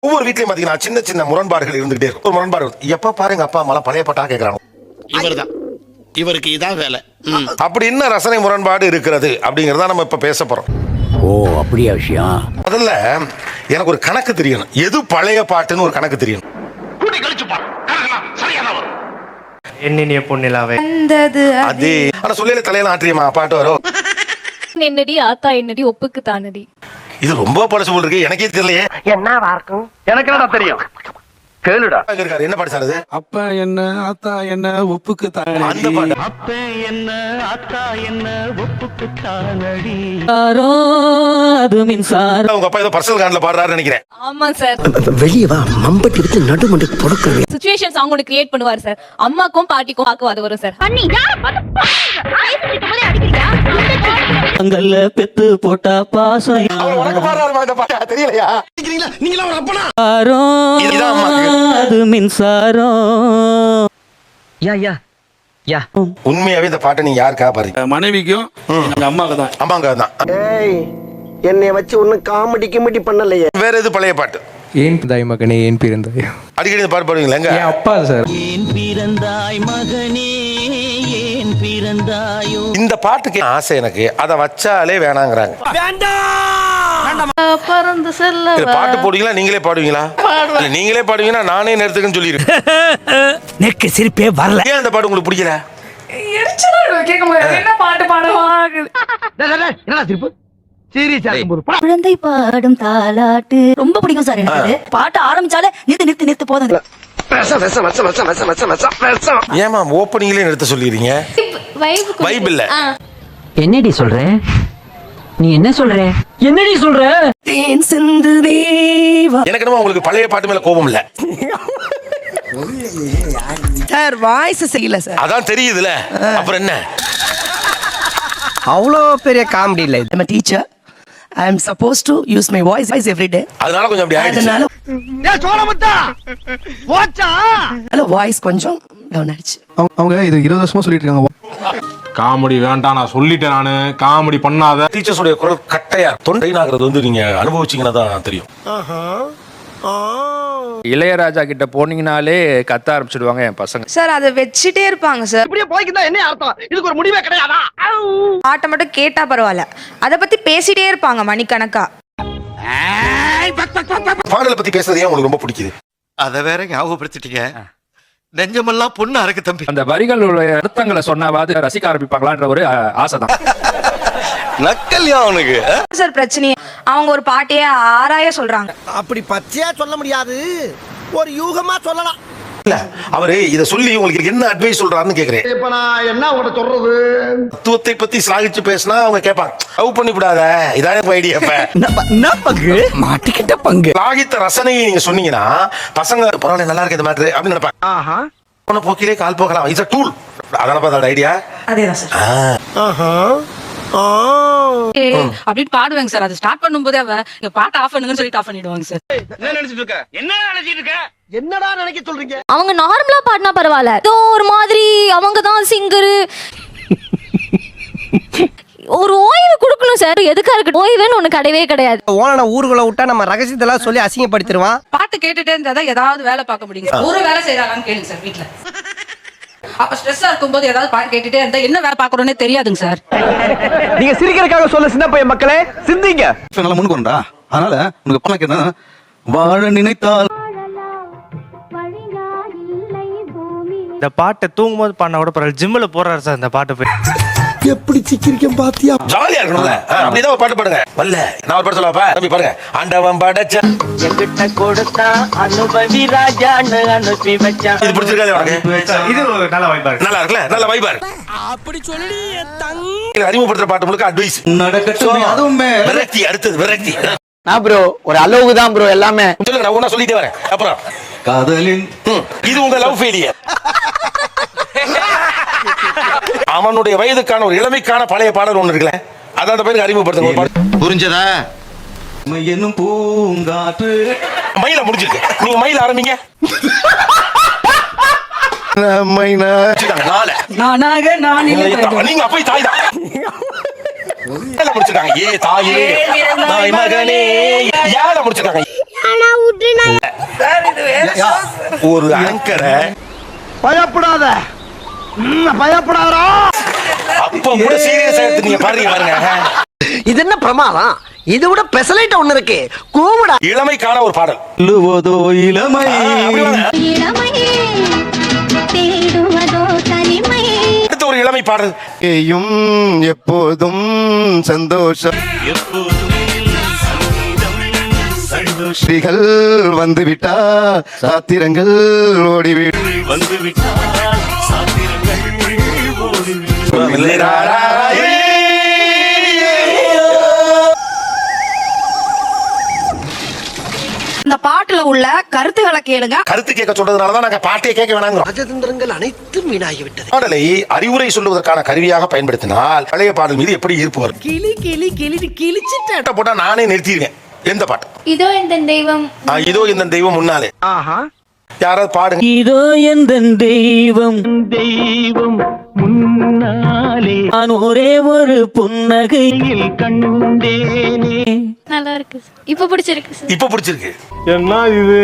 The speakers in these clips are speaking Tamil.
ஒவ்வொரு வீட்லயும் பாத்தீங்கன்னா சின்ன சின்ன முரண்பாடுகள் இருந்துகிட்டே இருக்கும். ஒரு முரண்பாடு. எப்ப பாருங்க அப்பா அம்மா பழைய பாட்டா கேட்கறாங்க இவர்தான். இவருக்கு இதான் வேலை. அப்படி என்ன ரசனை முரண்பாடு இருக்கிறது அப்படிங்கறத நம்ம இப்ப பேச போறோம். ஓ அப்படியா விஷயம்? முதல்ல எனக்கு ஒரு கணக்கு தெரியணும். எது பழைய பாட்டுன்னு ஒரு கணக்கு தெரியணும். என்னினிய பொன்னிலாவே. வந்தது அது. ஆனா சொல்லல தலையில ஆற்றியமா பாட்டு வரும். என்னடி ஆத்தா என்னடி ஒப்புக்கு தானடி. இது ரொம்ப பழசு போல் இருக்கு. எனக்கே தெரியலையே. எனக்கு என்னடா தெரியும்? கேளுடா. இருக்காரு. என்ன பாட்டு சார் அது? அப்ப என்ன ஆத்தா என்ன உப்புக்கு அந்த பாட்டு. அது மின்சாரம். உங்க அப்பா ஏதோ பர்சனல் கார்டுல பாடுறாரு நினைக்கிறேன். ஆமா சார். வெளியே வா. மம்பட்டி எடுத்து நடு மண்டு பொடுக்கிறேன் சுச்சுவேஷன் சாங் ஒன்று கிரியேட் பண்ணுவார் சார். அம்மாக்கும் பாட்டிக்கும் வாக்குவாதம் வரும் சார். அங்கல்ல பெத்து போட்டா பாசம் தெரியலையா. அது மின்சாரம். யா யா யா. உண்மையாவே இந்த பாட்டை நீங்க யாருக்கா பாருங்க மனைவிக்கும் அம்மாவுக்கு தான் அம்மாங்க தான் ஏய் என்னைய வச்சு ஒன்னும் காமெடி கிமெடி பண்ணலையே. வேற எது பழைய பாட்டு? ஏன் தாய் மகனே ஏன் பிறந்தாய்? அடிக்கடி பாட்டு பாடுவீங்களா? எங்க? அப்பா சார். ஏன் பிறந்தாய் பிறந்தாயோ இந்த பாட்டுக்கு ஆசை எனக்கு. அதை வச்சாலே வேணாங்கிறாங்க. பறந்து செல்ல இது பாட்டு போடுவீங்களா? நீங்களே பாடுவீங்களா? இல்ல, நீங்களே பாடுவீங்கன்னா நானே நேரத்துக்குன்னு சொல்லிருக்கேன் நெக்கு சிரிப்பே வரல. ஏன் அந்த பாட்டு உங்களுக்கு பிடிக்கல? கேட்க முடியாது. என்ன பாட்டு பாடுவாங்க? குழந்தை பாடும் தாலாட்டு. ரொம்ப பிடிக்கும் சார் எனக்கு. பாட்டு ஆரம்பிச்சாலே நிறுத்து நிறுத்து நிறுத்து போதும். என்னடி சொல்ற நீ என்ன சொல்ற என்னடி சொல்ற எனக்கு உங்களுக்கு பழைய பாட்டு மேல கோபம் இல்ல சார் வாய்ஸ் சரியில்லை சார் அதான் தெரியுதுல அப்புறம் என்ன அவ்வளோ பெரிய காமெடி இல்லை நம்ம teacher I am supposed to use my voice voice every day அதனால கொஞ்சம் அப்படி அதனால வாய்ஸ் கொஞ்சம் டவுன் ஆயிடுச்சு. அவங்க இது இருபது வருஷமா சொல்லிட்டு இருக்காங்க. காமெடி வேண்டாம் நான் சொல்லிட்டேன் நானு. காமெடி பண்ணாத. டீச்சர்ஸோட குரல் கட்டையா? தொண்டை நாகிறது வந்து நீங்க அனுபவிச்சீங்கன்னா தான் தெரியும். இளையராஜா கிட்ட போனீங்கனாலே கத்த ஆரம்பிச்சிடுவாங்க என் பசங்க. சார் அதை வச்சுட்டே இருப்பாங்க சார். இப்படியே போய்க்குதா என்ன அர்த்தம்? இதுக்கு ஒரு முடிவே கிடையாதா? பாட்டை மட்டும் கேட்டா பரவாயில்ல. அதை பத்தி பேசிட்டே இருப்பாங்க மணிக்கணக்கா. பாடலை பத்தி பேசுறது ஏன் உங்களுக்கு ரொம்ப பிடிக்குது? அத வேற ஞாபகப்படுத்திட்டீங்க. நெஞ்சமெல்லாம் பொண்ணு அறக்கு தம்பி. அந்த வரிகளுடைய அர்த்தங்களை சொன்னாவது ரசிக்க ஆரம்பிப்பாங்களான்ற ஒரு ஆசைதான். நக்கல்யா அவனுக்கு. சார் பிரச்சனையே. அவங்க ஒரு பாட்டையே ஆராய சொல்றாங்க. அப்படி பச்சையா சொல்ல முடியாது. ஒரு யூகமா சொல்லலாம். இல்ல அவரு இத சொல்லி உங்களுக்கு என்ன அட்வைஸ் சொல்றாருன்னு கேக்குறேன். இப்ப நான் என்ன உங்கள்கிட்ட சொல்றது? தத்துவத்தை பத்தி ஸ்லாகிச்சு பேசினா அவங்க கேட்பாங்க லவ் பண்ணி விடாத இதானே ஐடியா என்ன பங்கு? மாட்டிக்கிட்ட பங்கு. ரசனையை நீங்க சொன்னீங்கன்னா பசங்க பரவாயில்ல நல்லா இருக்கு இந்த அப்படின்னு நினைப்பாங்க. ஆஹா. போன போக்கிலே கால் போகலாம். இட்ஸ் டூல் ஐடியா அதேதான் சார் அப்படின்னு பாடுவாங்க சார். அது ஸ்டார்ட் பண்ணும்போதே அவ இங்க பாட்டு ஆஃப் பண்ணுங்கன்னு சொல்லிட்டு ஆஃப் பண்ணிடுவாங்க சார். என்ன நினைச்சிட்டு இருக்க? என்ன நினைச்சிட்டு இருக்க? என்னடா நினைக்க சொல்றீங்க? அவங்க நார்மலா பாடினா பரவாயில்ல. ஏதோ ஒரு மாதிரி அவங்க தான் சிங்கரு ஒரு ஓய்வு கொடுக்கணும் சார். எதுக்கா இருக்கு ஓய்வுன்னு ஒண்ணு கிடையவே கிடையாது. ஓன ஊருக்குள்ள விட்டா நம்ம ரகசியத்தெல்லாம் சொல்லி அசிங்கப்படுத்திடுவான். பாட்டு கேட்டுட்டே இருந்தாதான் ஏதாவது வேலை பார்க்க முடியுங்க. சார். ஒரு வேலை செய்யறாங்கன்னு கேளுங்க சார் வீட்ல. அப்ப ஸ்ட்ரெஸ்ஸா இருக்கும்போது ஏதாவது பாட்டு கேட்டுட்டே இருந்தா என்ன வேலை பார்க்கறோன்னே தெரியாதுங்க சார். நீங்க சிரிக்கிறதுக்காக சொல்ல சின்ன பையன் மக்களே சிந்திங்க. நல்லா முன்னுக்கு வரண்டா அதனால உனக்கு பணக்கு என்ன வாழ நினைத்தால். இந்த பாட்டை தூங்கும் போது பாடினா கூட பரவாயில்ல. ஜிம்மில் போடுறாரு சார் இந்த பாட்டு போய். எப்படி சிக்கிரிக்கம் பாத்தியா? ஜாலியா இருக்கணும்ல. அப்படிதான் ஒரு பாட்டு பாடுங்க. வரல நான் ஒரு பாட்டு சொல்லப்பா தம்பி பாருங்க ஆண்டவன் படைச்ச எங்கிட்ட கொடுத்தா அனுபவி ராஜான்னு அனுப்பி வச்சான் இது பிடிச்சிருக்காது உனக்கு? இது நல்ல இருக்கு. நல்லா இருக்குல்ல? நல்ல வைபா அப்படி சொல்லி அறிமுகப்படுத்துற பாட்டு முழுக்க அட்வைஸ் நடக்கட்டும் அதுவும். விரக்தி அடுத்தது விரக்தி. நான் ப்ரோ ஒரு அளவுக்கு தான் ப்ரோ எல்லாமே. சொல்லுங்க நான் ஒண்ணா சொல்லிட்டே வரேன். அப்புறம். காதலின் இது உங்க லவ் ஃபெயிலியர் அவனுடைய வயதுக்கான ஒரு இளமைக்கான பழைய பாடல் ஒண்ணு இருக்குல்ல அதான் அந்த பேருக்கு அறிமுகப்படுத்துங்க புரிஞ்சதா? என்னும் பூங்காற்று. மயில முடிஞ்சிருக்கு நீங்க மயில ஆரம்பிங்க. முடிச்சிட்டாங்க, நாலு. நானாக நான் நீங்க அப்ப தாய் தான். ஏல முடிச்சிட்டாங்க ஏ தாயே தாய் மகனே ஏல முடிச்சிட்டாங்க ஒரு அங்கரை பயப்படாத. ம், பயப்படாதடா? அப்ப கூட சீரியஸ் எடுத்து நீங்க பாருங்க பாருங்க. இது என்ன பிரமாதம்? இது விட பெசலைட் ஒண்ணு இருக்கு. கூவிடா. இளமைக்கான ஒரு பாடல். சொல்லுவதோ இளமை. அடுத்த ஒரு இளமை பாடல். ஏயும் எப்போதும் சந்தோஷம். ஸ்ரீகள் வந்துவிட்டா சாத்திரங்கள் ஓடிவிடு இந்த பாட்டுல உள்ள கருத்துக்களை கேளுங்க. கருத்து கேட்க சொல்றதுனாலதான் நாங்க பாட்டையே கேட்க வேணாங்கிறோம். ராஜதந்திரங்கள் அனைத்தும் வீணாகி விட்டது பாடலை அறிவுரை சொல்லுவதற்கான கருவியாக பயன்படுத்தினால் பழைய பாடல் மீது எப்படி ஈர்ப்பு வரும்? கிளி கிளி கிளி கிழிச்சிட்ட பாட்டை போட்டா நானே நிறுத்திடுவேன். எந்த பாட்டு? இதோ இந்த தெய்வம். இதோ இந்த தெய்வம் முன்னாலே. ஆஹா. யாராவது பாடுங்க. இதோ எந்த தெய்வம். தெய்வம். முன்னாலே. நான் ஒரே ஒரு புன்னகையில் கண்டேனே. நல்லா இருக்கு இப்ப பிடிச்சிருக்கு சார். இப்ப பிடிச்சிருக்கு. என்ன இது?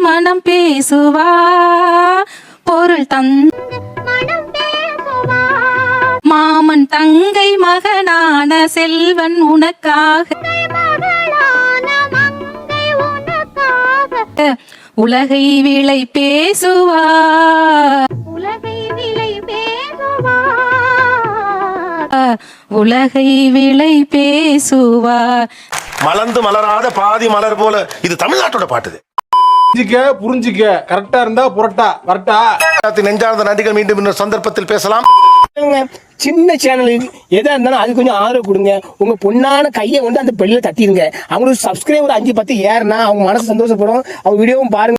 மனம் பேசுவா பொருள் தன் மாமன் தங்கை மகனான செல்வன் உனக்காக. உலகை விளை பேசுவா உலகை விளை பேசுவா மலர்ந்து மலராத பாதி மலர் போல இது தமிழ்நாட்டோட பாட்டுது. புரிஞ்சிக்க புரிஞ்சிக்க. கரெக்டா இருந்தா புரட்டா வரட்டா. நெஞ்சார்ந்த நன்றிகள் மீண்டும் இன்னொரு சந்தர்ப்பத்தில் பேசலாம். சின்ன சேனலுக்கு எதா இருந்தாலும் அது கொஞ்சம் ஆதரவு கொடுங்க. உங்க பொண்ணான கையை வந்து அந்த பெல்லில் தட்டிடுங்க. அவங்களுக்கு சப்ஸ்கிரைபர் அஞ்சு பத்து ஏறுனா அவங்க மனசு சந்தோஷப்படும். அவங்க வீடியோவும் பாருங்க.